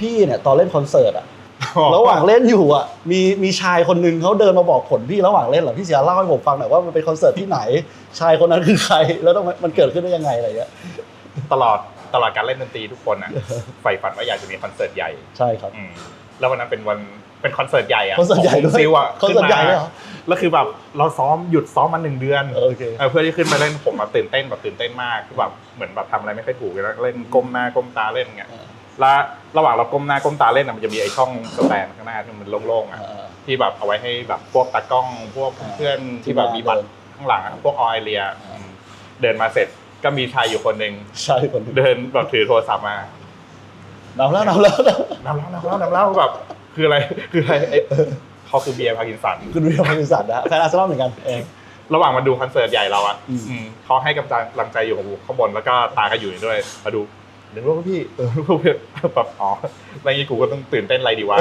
พี่เนี่ยตอนเล่นคอนเสิร์ตอะระหว่างเล่นอยู่อะมีมีชายคนหนึงเขาเดินมาบอกผลพี่ระหว่างเล่นเหรอพี่เสียเล่าให้ผมฟังหน่อยว่ามันเป็นคอนเสิร์ตที่ไหน ชายคนนั้นคือใคร แล้วทำไมมันเกิดขึ้นได้ยังไงอะไรเงี้ยตลอดตลอดการเล่นดนตรีทุกคนอะใฝ่ฝันว่าอยากจะมีคอนเสิร์ตใหญ่ใช่ครับอืมแล้ววันนั้นเป็นวันเป็นคอนเสิร์ตใหญ่อะคอนเสิร์ตใหญ่ขด้อวงยซิลอะคอนเสิร์ตใหญ่เลยเหรอแล้วคือแบบเราซ้อมหยุดซ้อมมาหนึ่งเดือนโอเคเออเพื่อที่ขึ้นมาเล่นผมแบบตื่นเต้นแบบตื่นเต้นมากคือแบบเหมือนแบบทำอะไรไม่ค่อยถูกเลยนะเล่นก้มหน้าก้มตาเล่นเงี้ยเออ แล้วระหว่างเราก้มหน้าก้มตาเล่นอะมันจะมีไอ้ช่องสแตนข้างหน้าที่มันโล่งๆอะเออที่แบบเอาไว้ให้แบบพวกตากล้องพวกเพื่อนที่แบบมีบัตรข้างหลังอะพวกออยเลียอืมเดินมาเสร็จก็มีชายอยู่คนหนึ่งใช่คนหนึงเดินแบบถือโทรศัพท์มานำแล้วนำแล้วนน้ำเล่าน้ำเล่าน้ำเล่าแบบ คืออะไรคืออะไรไอ้เขาคือเบียร์พาร์กินสันำคุณวิวพาริสันนะแฟนอาร์เซนอลเหมือนกันเอง ระหว่างมาดูคอนเสิร์ตใหญ่เราอะอืม อืมเขาให้กำลังใจอยู่ข้างบนแล้วก็ตาก็อยู่ด้วยมาดู เดี๋ยวว่าพี่เออพวกแบบอ๋ออะไรอย่างงี้กูก็ต้องตื่นเต้นอะไรดีวะ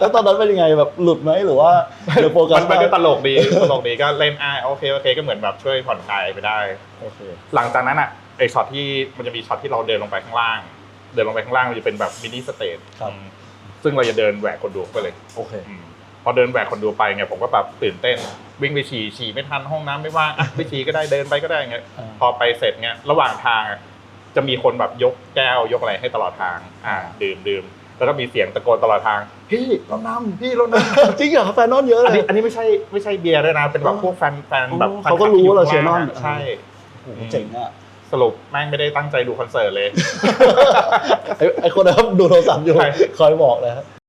แล้วตอนนั้นเป็นยังไงแบบหลุดไหมหรือว่าเดี๋ยวโฟกัมัสนมันก็ตลกดีตลกดีก็เล่นอ่าโอเคโอเคก็เหมือนแบบช่วยผ่อนคลายไปได้โอเคหลังจากนั้นอะไอช็อตที่มันจะมีช็อตที่เราเดินลงไปข้างล่าง เดินลงไปข้างล่างมันจะเป็นแบบมินิสเตจครับอืมซึ่งเราจะเดินแหวกคนดูเข้าไปเลยโอเคอืมพอเดินแหวกคนดูไปไงผมก็แบบตื่นเต้นวิ่งไปฉี่ฉี่ไม่ทันห้องน้ำไม่ว่างอะไปฉี่ก็ได้เดินไปก็ได้เงี้ยอ่าพอไปเสร็จเงี้ยระหว่างทางอะ จะมีคนแบบยกแก้วยกอะไรให้ตลอดทาง อ่า ดื่มดื่มแล้วก็มีเสียงตะโกนตลอดทาง พี่เรานำพี่เรานำจริงเหรอแฟนนอนเยอะอันเลนี้ย อันนี้ไม่ใช่ไม่ใช่เบียร์ด้วยนะ เป็นแบบอ๋อพวกแฟนแฟนแบบอ๋อเขาก็รู้ว่าเราเชียร์นอน ใช่ โอ้โหเจ๋งอะสรุปแม่งไม่ได้ตั้งใจดูคอนเสิร์ตเลย ไอ้ไอ้คนนั้นดูโทรศัพท์อยู่ใช่ คอยบอกเลยครับ